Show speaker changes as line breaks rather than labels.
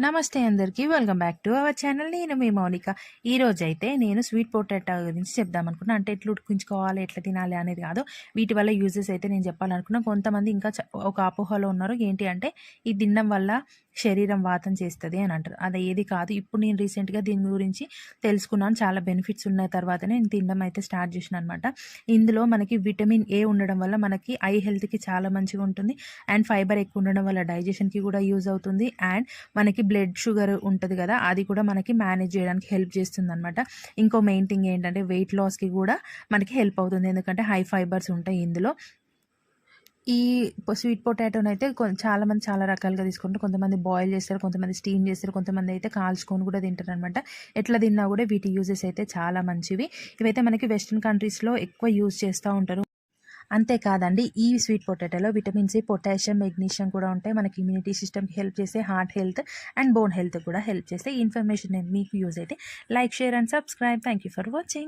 నమస్తే అందరికీ welcome back to our channel. నేను మీ మౌనిక. ఈరోజైతే అయితే నేను స్వీట్ పొటాటో గురించి చెప్దాం అనుకున్నా అంటే ఎట్లా ఉడికించుకోవాలి ఎట్లా తినాలి అనేది కాదు. వీటి వల్ల యూజెస్ అయితే నేను చెప్పాలనుకున్నా. కొంతమంది ఇంకా చ- ఒక అపోహలో ఉన్నారు. ఏంటి అంటే ఇది తినడం వల్ల శరీరం వాతం చేస్తుంది అని అంటారు. అది ఏది కాదు. ఇప్పుడు నేను రీసెంట్గా దీని గురించి తెలుసుకున్నాను. చాలా బెనిఫిట్స్ ఉన్న తర్వాత నేను తినడం అయితే స్టార్ట్ చేసిన అనమాట ఇందులో మనకి విటమిన్ ఏ ఉండడం వల్ల మనకి ఐ హెల్త్కి చాలా మంచిగా ఉంటుంది. అండ్ ఫైబర్ ఎక్కువ ఉండడం వల్ల డైజెషన్కి కూడా యూజ్ అవుతుంది. అండ్ మనకి బ్లడ్ షుగర్ ఉంటుంది కదా అది కూడా మనకి మేనేజ్ చేయడానికి హెల్ప్ చేస్తుంది అనమాట ఇంకో మెయిన్ థింగ్ ఏంటంటే వెయిట్ లాస్కి కూడా మనకి హెల్ప్ అవుతుంది. ఎందుకంటే హై ఫైబర్స్ ఉంటాయి ఇందులో. ఈ స్వీట్ పొటాటోని అయితే చాలామంది చాలా చాలా రకాలుగా తీసుకుంటారు. కొంతమంది బాయిల్ చేస్తారు కొంతమంది స్టీమ్ చేస్తారు కొంతమంది అయితే కాల్చుకొని కూడా తింటారు అనమాట ఎట్లా తిన్నా కూడా వీటి యూజెస్ అయితే చాలా మంచివి. ఇవైతే మనకి వెస్ట్రన్ కంట్రీస్లో ఎక్కువ యూజ్ చేస్తూ ఉంటారు. అంతేకాదండి ఈ స్వీట్ పొటాటోలో విటమిన్ సి పొటాషియం మెగ్నీషియం కూడా ఉంటాయి. మనకి ఇమ్యూనిటీ సిస్టమ్కి హెల్ప్ చేస్తే heart health and bone health కూడా హెల్ప్ చేస్తే ఈ ఇన్ఫర్మేషన్ మీకు యూజ్ అయితే like share and subscribe thank you for watching